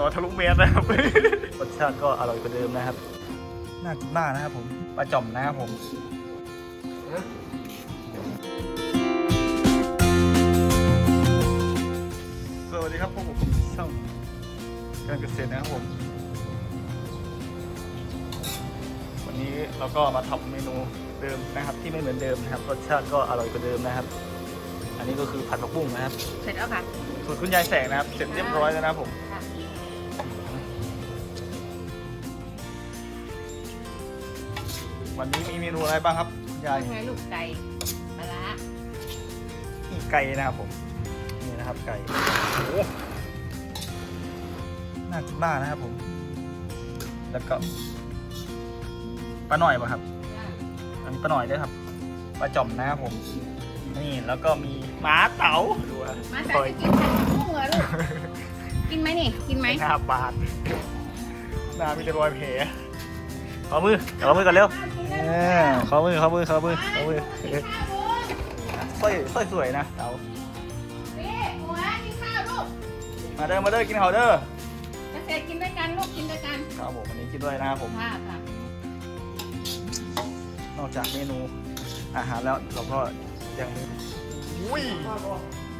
รอทะลุเมตรนะครับ รสชาติก็อร่อยกว่าเดิมนะครับ น่ากินมากนะครับผมปลาจ่อมนะครับผม สวัสดีครับพวกผมช่องการเกษตรนะครับผม วันนี้เราก็มาทำเมนูเดิมนะครับ ที่ไม่เหมือนเดิมนะครับ รสชาติก็อร่อยกว่าเดิมนะครับ อันนี้ก็คือผัดผักบุ้งนะครับ เสร็จแล้วค่ะ สูตรคุณยายแสงนะครับ เสร็จเรียบร้อยแล้วนะครับผม วันนี้มีเมนูอะไรบ้างครับคุณยายยังไงลูกไก่ปลาร้านี่ไก่นะครับผม นี่นะครับไก่ โอ้โหน่ากินมากนะครับผม แล้วก็ปลาหน่อยป่ะครับจ้าอันนี้ปลาหน่อยด้วยครับปลาจ่อมนะครับผม นี่แล้วก็มีหมาเต๋าดูครับมาซแต่อยจะกินผัดผักบุ้งเหรอลูก กินไหมนี่ กินไหม หน้าบาดหน้ามีแต่รอยแผล ขอมือขอมือกันเร็วเออขอมือขอมือขอมือขอมือเออสร้อยสร้อยสวยนะเต๋านี่หัวกินข้าวลูกมาเด้อมาเด้อกินข้าวเด้อเกษตรกินด้วยกันลูกกินด้วยกันครับผมวันนี้กินด้วยนะครับผมค่ะค่ะนอกจากเมนูอาหารแล้วเราก็ยังมีอุ้ย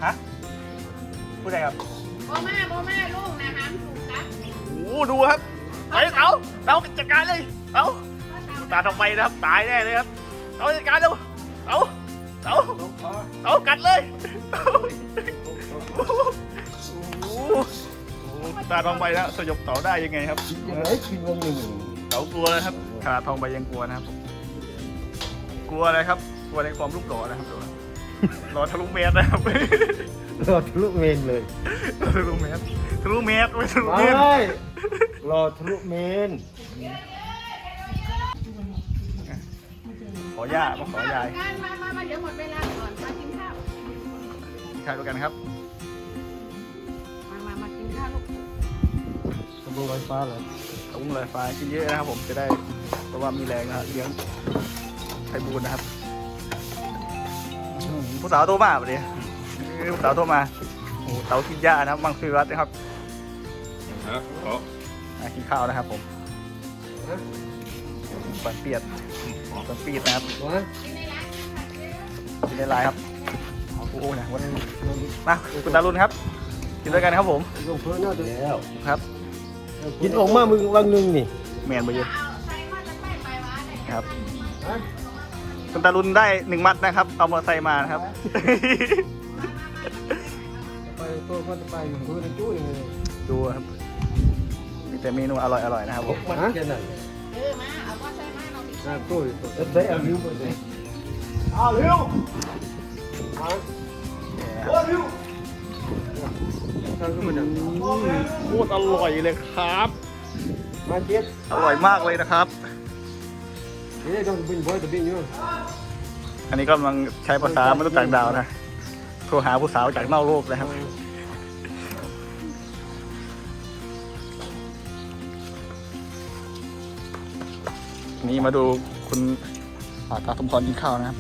ฮะพูดอะไรครับโบมาโบมาลูกนะห้ามถูกครับโอ้โหดูครับไปเต๋า เต๋าจัดการเลยเต๋าตาทำไมนะครับตายแน่เลยครับเต๋าจัดการเร็วเต๋าเต๋าเต๋ากัดเลยเต๋าโอ้โหโอ้โหตาทองใบนะสยบเต๋าได้ยังไงครับยังไงกินวันหนึ่งเต๋ากลัวนะครับขนาดทองใบยังกลัวนะครับผมกลัวอะไรครับกลัวในความรูปหล่อนะครับดูหล่อทะลุเมตรนะครับรอทะลุเมนเลยทะลุเมตรทะลุเมตรไม่ทะลุไมเมตร่รอทะลุเมน ขอย่ามาขอยายการมามามาเดี๋ยวหมดเวลาก่อนมากินข้าวใครด้วยกันครับ มามามากินข้าวลูกกระบวนไฟฟ้าเหรอตุ้งเลยฟ้ากินเยอะนะครับผมจะได้เพราะว่ามีแรงนะครับเลี้ยงไทบูลนะครับอืมผู้สาวโทรมาปะเนี่ยผู้สาวโทรมาโอ้โหเต๋ากินหญ้านะครับมังสวิรัตนะครับครับขออะกินข้าวนะครับผม ปันเปียดปันปีดนะครับวะกินในร้านนะคะเจ๊กินในไลน์ครับโอ้โหนะวันนี้มาคุณตาลุนครับ กินด้วยกันครับผมลงเพื่อนน่าจะแล้วครับ กินออกมามึงวันหนึ่งนี่แมนไปเยอะเอาใส่มาจะไปไปวะเนี่ยครับฮะคุณตาลุนได้หนึ่งมัดนะครับ เอามอเตอร์ไซค์มานะครับไปตัวก็จะไปเพื่อนจู้ยังไงดูครับมี แต่เมนูอร่อยอร่อยๆนะครับผมมันแค่ไหนเออมาเอาว่าใส่มาเราดิน่าตู้ใช้เอาลิ้วไปเลยอ้าวเร็วทางขึ้นมาดังโคตรอร่อยเลยครับมาเจ็ดอร่อยมากเลยนะครับนี่ต้องเป็นบอยตะบินอยู่อันนี้กำลังใช้ภาษามนุษย์ต่างดาวนะโทรหาผู้สาวจากนอกโลกนะครับ นี่มาดูคุณป่าตาสมพรกินข้าวนะครับ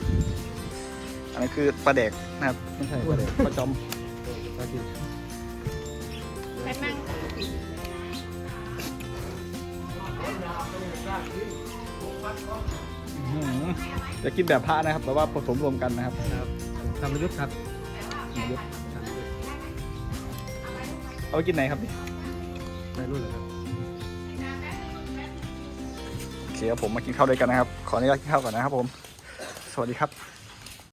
อันนี้คือปลาเด็กนะครับไม่ใช่ปลาเด็กปลาจอมไปนั่งอื้อหือจะกินแบบพระนะครับ แต่ว่าผสมรวมกันนะครับทำประยุทธ์ครับเอาไปกินไหนครับดิไปรุ่นเลยครับ เคครับผมมากินข้าวด้วยกันนะครับ ขออนุญาตกินข้าวก่อนนะครับผม สวัสดีครับ